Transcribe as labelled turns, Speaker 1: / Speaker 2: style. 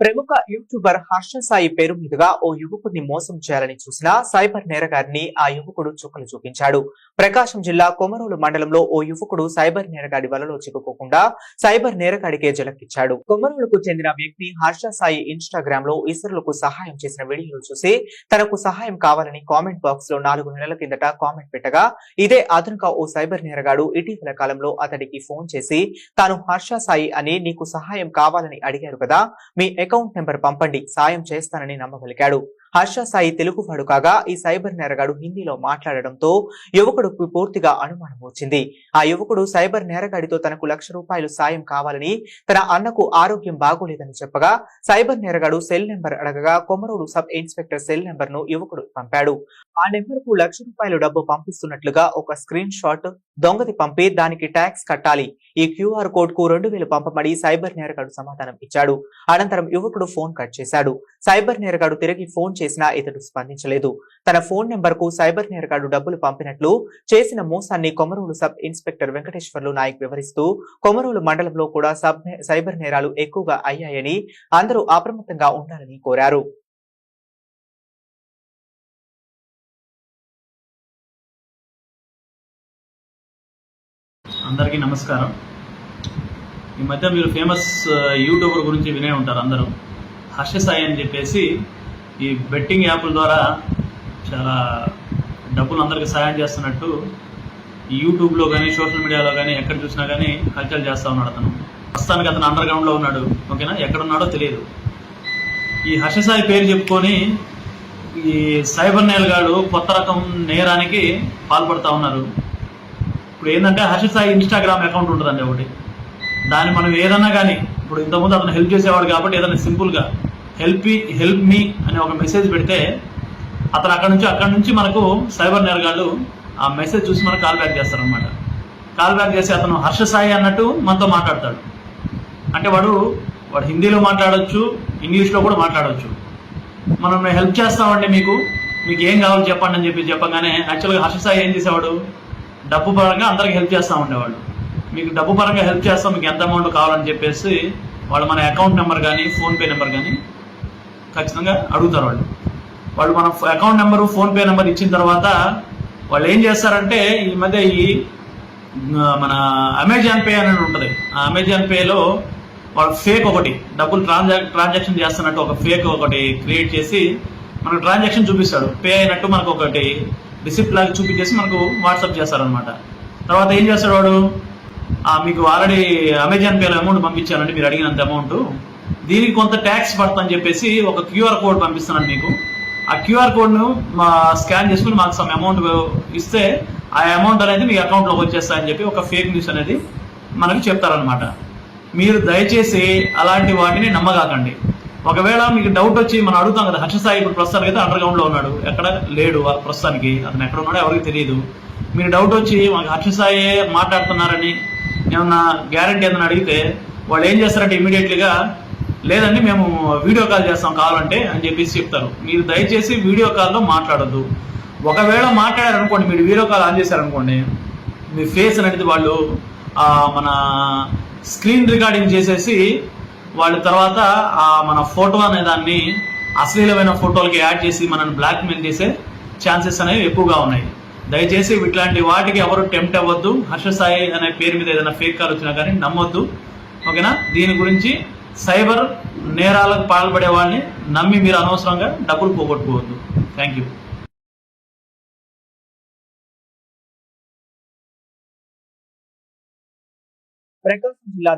Speaker 1: ప్రముఖ యూట్యూబర్ హర్ష సాయి పేరు మీదుగా ఓ యువకుడిని మోసం చేయాలని చూసిన సైబర్ నేరగాడిని ఆ యువకుడు చుక్కలు చూపించాడు. ప్రకాశం జిల్లా కొమరోలు మండలంలో ఓ యువకుడు సైబర్ నేరగాడి వలలో చిక్కుకోకుండా సైబర్ నేరగాడికే జలకిచ్చాడు కొమరోలుకు చెందిన వ్యక్తి హర్ష సాయి ఇన్స్టాగ్రామ్లో ఇతరులకు సహాయం చేసిన వీడియోలు చూసి తనకు సహాయం కావాలని కామెంట్ బాక్స్లో నాలుగు నెలల కిందట కామెంట్ పెట్టగా ఇదే ఆధునిక ఓ సైబర్ నేరగాడు ఇటీవల కాలంలో అతడికి ఫోన్ చేసి తాను హర్ష సాయి అని నీకు సహాయం కావాలని అడిగారు కదా మీ అకౌంట్ నెంబర్ పంపండి. సాయం చేస్తానని నమ్మగలిగాడు. హర్ష సాయి తెలుగువాడు కాగా ఈ సైబర్ నేరగాడు హిందీలో మాట్లాడడంతో యువకుడికి పూర్తిగా అనుమానం వచ్చింది. ఆ యువకుడు సైబర్ నేరగాడితో తనకు లక్ష రూపాయలు సాయం కావాలని తన అన్నకు ఆరోగ్యం బాగోలేదని చెప్పగా సైబర్ నేరగాడు సెల్ నెంబర్ అడగగా కొమరోడు సబ్ ఇన్స్పెక్టర్ సెల్ నెంబర్ను యువకుడు పంపాడు. ఆ నెంబర్కు లక్ష రూపాయలు డబ్బు పంపిస్తున్నట్లుగా ఒక స్క్రీన్ షాట్ దొంగది పంపి దానికి ట్యాక్స్ కట్టాలి. ఈ క్యూఆర్ కోడ్కు రెండు వేలు పంపబడి సైబర్ నేరగాడు సమాధానం ఇచ్చాడు. అనంతరం యువకుడు ఫోన్ కట్ చేశాడు. సైబర్ నేరగాడు తిరిగి ఫోన్ చేసినా ఇతడు స్పందించలేదు. తన ఫోన్ నెంబర్కు సైబర్ నేరగాడు డబ్బులు పంపినట్లు చేసిన మోసాన్ని కొమరూలు సబ్ ఇన్స్పెక్టర్ వెంకటేశ్వర్లు నాయక్ వివరిస్తూ కొమరూలు మండలంలో కూడా సబ్ సైబర్ నేరాలు ఎక్కువగా అయ్యాయని అందరూ అప్రమత్తంగా ఉండాలని కోరారు.
Speaker 2: అందరికీ నమస్కారం. ఈ మధ్య మీరు ఫేమస్ యూట్యూబర్ గురించి వినే ఉంటారు అందరూ. హర్ష సాయి అని చెప్పేసి ఈ బెట్టింగ్ యాప్ల ద్వారా చాలా డబ్బులు అందరికీ సాయం చేస్తున్నట్టు ఈ యూట్యూబ్లో కానీ సోషల్ మీడియాలో కానీ ఎక్కడ చూసినా కానీ కల్చర్ చేస్తూ ఉన్నాడు అతను. ప్రస్తుతానికి అతను అండర్ గ్రౌండ్లో ఉన్నాడు. ఓకేనా? ఎక్కడున్నాడో తెలియదు. ఈ హర్ష సాయి పేరు చెప్పుకొని ఈ సైబర్ నేలగాడు కొత్త రకం నేరానికి పాల్పడుతూ ఉన్నారు. ఇప్పుడు ఏంటంటే హర్ష సాయి ఇన్స్టాగ్రామ్ అకౌంట్ ఉంటుందండి ఒకటి. దాన్ని మనం ఏదన్నా కానీ ఇప్పుడు ఇంతకుముందు అతను హెల్ప్ చేసేవాడు కాబట్టి ఏదైనా సింపుల్గా హెల్ప్ హెల్ప్ మీ అనే ఒక మెసేజ్ పెడితే అతను అక్కడ నుంచి అక్కడ నుంచి మనకు సైబర్ నేరగాళ్ళు ఆ మెసేజ్ చూసి మనకు కాల్ బ్యాక్ చేస్తారనమాట కాల్ బ్యాక్ చేసి అతను హర్ష సాయి అన్నట్టు మనతో మాట్లాడతాడు. అంటే వాడు వాడు హిందీలో మాట్లాడొచ్చు ఇంగ్లీష్లో కూడా మాట్లాడవచ్చు మనం హెల్ప్ చేస్తామండి మీకు? మీకు ఏం కావాలో చెప్పండి అని చెప్పి చెప్పగానే యాక్చువల్గా హర్ష సాయి ఏం చేసేవాడు? డబ్బు పరంగా అందరికి హెల్ప్ చేస్తూ ఉండేవాళ్ళు. మీకు డబ్బు పరంగా హెల్ప్ చేస్తాం మీకు ఎంత అమౌంట్ కావాలని చెప్పేసి వాళ్ళు మన అకౌంట్ నెంబర్ కానీ ఫోన్పే నెంబర్ కానీ ఖచ్చితంగా అడుగుతారు వాళ్ళు. వాళ్ళు మన అకౌంట్ నెంబరు ఫోన్పే నెంబర్ ఇచ్చిన తర్వాత వాళ్ళు ఏం చేస్తారంటే ఈ మధ్య ఈ మన అమెజాన్ పే అనేది ఉంటుంది. ఆ అమెజాన్ పేలో వాళ్ళు ఫేక్ ఒకటి డబ్బులు ట్రాన్సాక్ ట్రాన్సాక్షన్ చేస్తున్నట్టు ఒక ఫేక్ ఒకటి క్రియేట్ చేసి మనకు ట్రాన్సాక్షన్ చూపిస్తాడు. పే అయినట్టు మనకు ఒకటి రిసిప్ట్ లాగా చూపించేసి మనకు వాట్సాప్ చేస్తారనమాట తర్వాత ఏం చేస్తాడు వాడు? మీకు ఆల్రెడీ అమెజాన్ పేలో అమౌంట్ పంపించానండి మీరు అడిగినంత అమౌంట్ దీనికి కొంత ట్యాక్స్ పడుతుందని చెప్పేసి ఒక క్యూఆర్ కోడ్ పంపిస్తున్నాను మీకు. ఆ క్యూఆర్ కోడ్ను మా స్కాన్ చేసుకుని మాకు సమ్ అమౌంట్ ఇస్తే ఆ అమౌంట్ అనేది మీ అకౌంట్లోకి వచ్చేస్తాయని చెప్పి ఒక ఫేక్ న్యూస్ అనేది మనకు చెప్తారనమాట మీరు దయచేసి అలాంటి వాటిని నమ్మగాకండి. ఒకవేళ మీకు డౌట్ వచ్చి మనం అడుగుతాం కదా హర్ష సాయి ఇప్పుడు ప్రస్తుతానికి అయితే అండర్ గ్రౌండ్లో ఉన్నాడు. ఎక్కడ లేడు ప్రస్తుతానికి. అతను ఎక్కడ ఉన్నాడో ఎవరికి తెలియదు. మీరు డౌట్ వచ్చి మాకు హర్ష సాయి మాట్లాడుతున్నారని ఏమన్నా గ్యారంటీ ఏదైనా అడిగితే వాళ్ళు ఏం చేస్తారంటే ఇమీడియట్లీగా లేదండి మేము వీడియో కాల్ చేస్తాం కావాలంటే అని చెప్పేసి చెప్తారు. మీరు దయచేసి వీడియో కాల్లో మాట్లాడొద్దు. ఒకవేళ మాట్లాడారనుకోండి మీరు వీడియో కాల్ ఆన్ చేశారనుకోండి మీ ఫేస్ అనేది వాళ్ళు మన స్క్రీన్ రికార్డింగ్ చేసేసి వాళ్ళ తర్వాత ఆ మన ఫోటో అనే దాన్ని అశ్లీలమైన ఫోటోలకి యాడ్ చేసి మనల్ని బ్లాక్మెయిల్ చేసే ఛాన్సెస్ అనేవి ఎక్కువగా ఉన్నాయి. దయచేసి ఇట్లాంటి వాటికి ఎవరు టెంప్ట్ అవ్వద్దు. హర్ష సాయి అనే పేరు మీద ఏదైనా ఫేక్ కాల్ వచ్చినా కానీ నమ్మొద్దు. ఓకేనా? దీని గురించి సైబర్ నేరాలకు పాల్పడే వాళ్ళని నమ్మి మీరు అనవసరంగా డబ్బులు పోగొట్టుకోవద్దు. థ్యాంక్ యూ
Speaker 1: ప్రకాశం జిల్లా